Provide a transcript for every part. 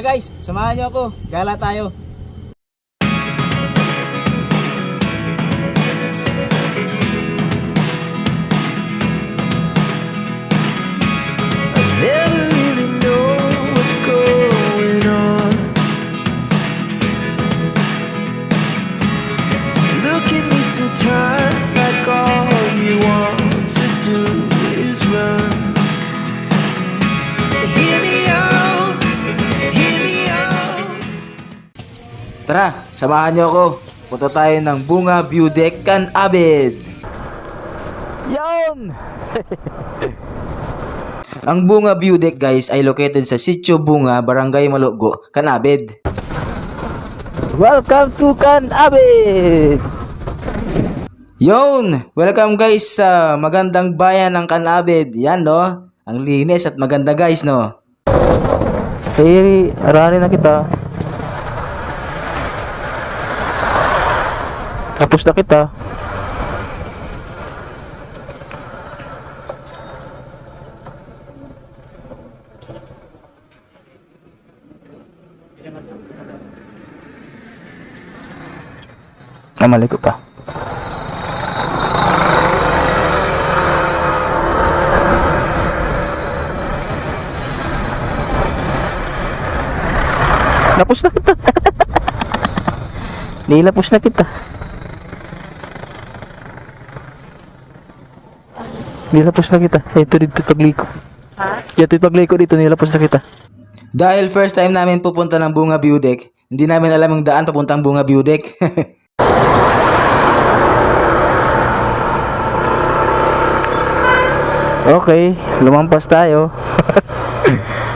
Tara guys, samahan niyo ako. Gala tayo. Tara, samahan niyo ako. Punta tayo ng Bunga View Deck Can Abid. Yon! Ang Bunga View Deck guys ay located sa Sitio Bunga, Barangay Malogo, Canabed. Welcome to Canabed! Yon! Welcome guys sa magandang bayan ng Canabed. Yan no? Ang linis at maganda guys no? Eh, arani na kita. Tapos na kita. Ah, mali ko pa. Tapos na kita. Nilapos na kita. Nilapos na kita. Ito dito pagliko. Ha? Ito pagliko dito, nilapos na kita. Dahil first time namin pupunta ng Bunga View Deck, hindi namin alam yung daan papuntang Bunga View Deck. Okay, lumampas tayo.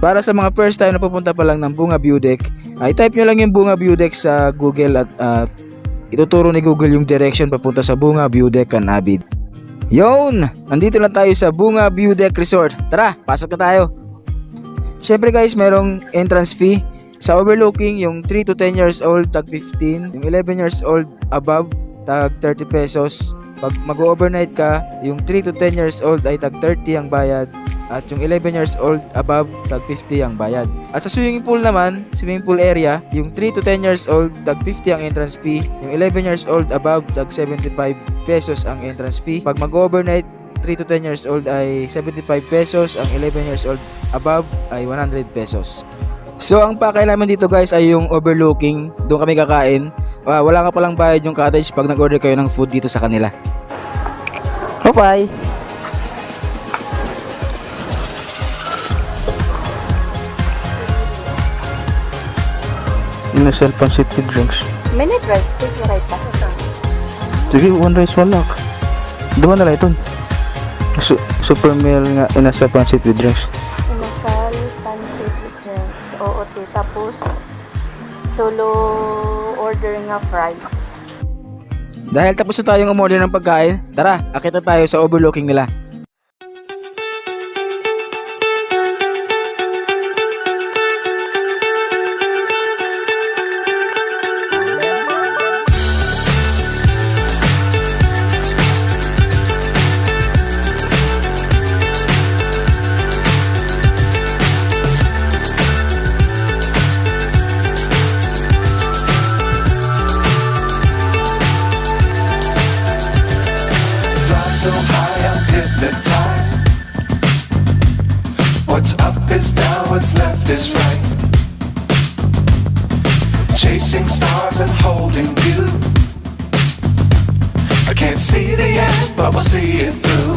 Para sa mga first time na pupunta pa lang ng Bunga View Deck, ay type nyo lang yung Bunga View Deck sa Google at ah, ituturo ni Google yung direction papunta sa Bunga View Deck Canabid. Yon! Nandito lang tayo sa Bunga View Deck Resort. Tara, pasok na tayo. Siyempre guys, merong entrance fee. Sa overlooking, yung 3 to 10 years old, tag 15. Yung 11 years old above, tag 30 pesos. Pag mag-overnight ka, yung 3 to 10 years old ay tag 30 ang bayad. At yung 11 years old above, tag 50 ang bayad. At sa swimming pool naman, swimming pool area, yung 3 to 10 years old, tag 50 ang entrance fee. Yung 11 years old above, tag 75 pesos ang entrance fee. Pag mag-overnight, 3 to 10 years old ay 75 pesos. Ang 11 years old above ay 100 pesos. So, ang pakay namin dito guys ay yung overlooking. Doon kami kakain. Ah, wala ka palang bayad yung cottage pag nag-order kayo ng food dito sa kanila. Bye-bye. Inasal pansit with drinks. Minute rice, take your right back. Sige, one rice, one lock. Duma na lang ito. Su super meal nga inasal pansit with drinks. Inasal, pancit with drinks. Oo, te. Tapos, solo ordering of rice. Dahil tapos na tayong umorder ng pagkain, tara, akita tayo sa overlooking nila. So high, I'm hypnotized. What's up is down, what's left is right. Chasing stars and holding you. I can't see the end, but we'll see it through.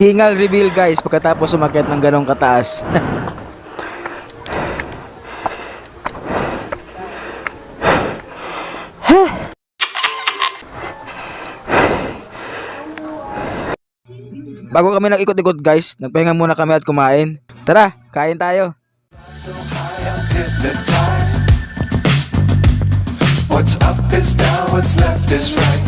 Hingal reveal guys pagkatapos umakyat ng ganong kataas. Bago kami nag-ikot-ikot guys, nagpahinga muna kami at kumain. Tara, kain tayo. What's up is down, what's left is right.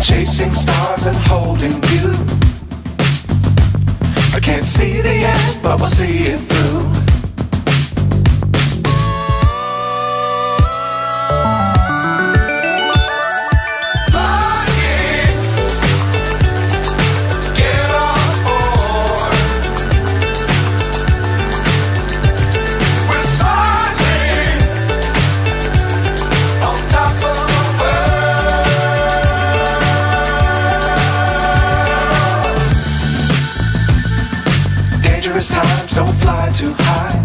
Chasing stars and holding you. I can't see the end, but we'll see it through. Too high.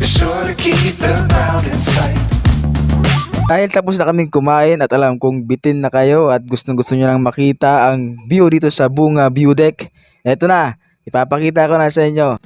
Be sure to keep the ground in sight. Dahil tapos na kaming kumain at alam kong bitin na kayo at gustong gusto nyo lang makita ang view dito sa Bunga View Deck. Eto na, ipapakita ko na sa inyo.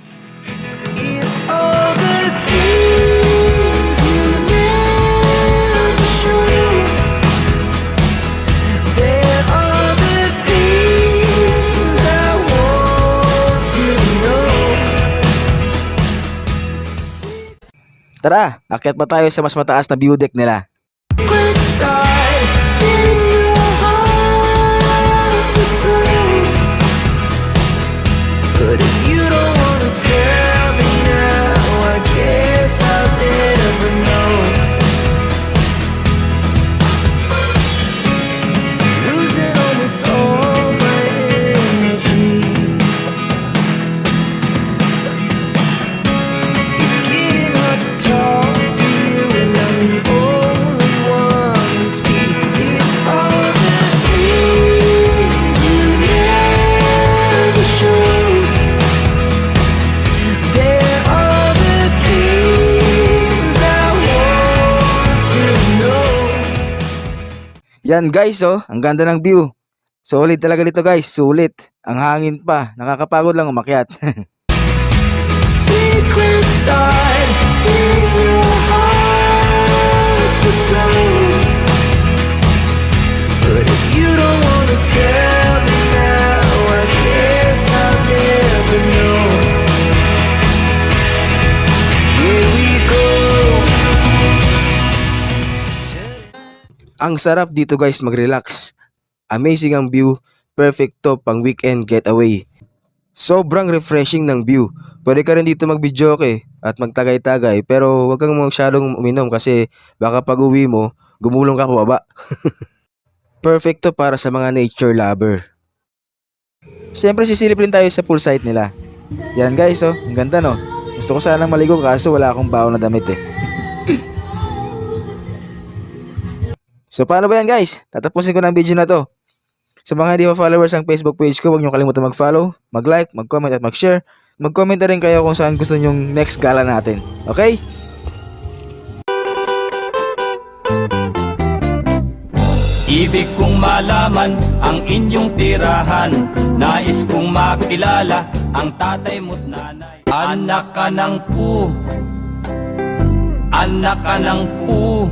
Tara, akyat pa tayo sa mas mataas na view deck nila. Secret start Yan guys oh, ang ganda ng view. Solid talaga dito guys, sulit. Ang hangin pa, nakakapagod lang umakyat. Secret start in your so. But if you don't wanna tell ang sarap dito guys mag-relax. Amazing ang view, perfect to pang weekend getaway. Sobrang refreshing ng view. Pwede ka rin dito mag-video eh at magtagay-tagay pero huwag kang masyadong uminom kasi baka pag uwi mo, gumulong ka pababa. Perfect to para sa mga nature lover. Siyempre sisilip rin tayo sa poolside nila. Yan guys oh, ang ganda no. Gusto ko sanang maligo kaso wala akong baon na damit eh. So paano ba yan guys? Tatapusin ko na ang video na to. Sa mga hindi pa followers ang Facebook page ko, huwag niyo kalimutan mag-follow, mag-like, mag-comment at mag-share. Mag-comment rin kayo kung saan gusto nyong next gala natin. Okay? Ibig kong malaman ang inyong tirahan Nais kong makilala ang tatay mo't nanay Anak ka ng pu Anak ka ng pu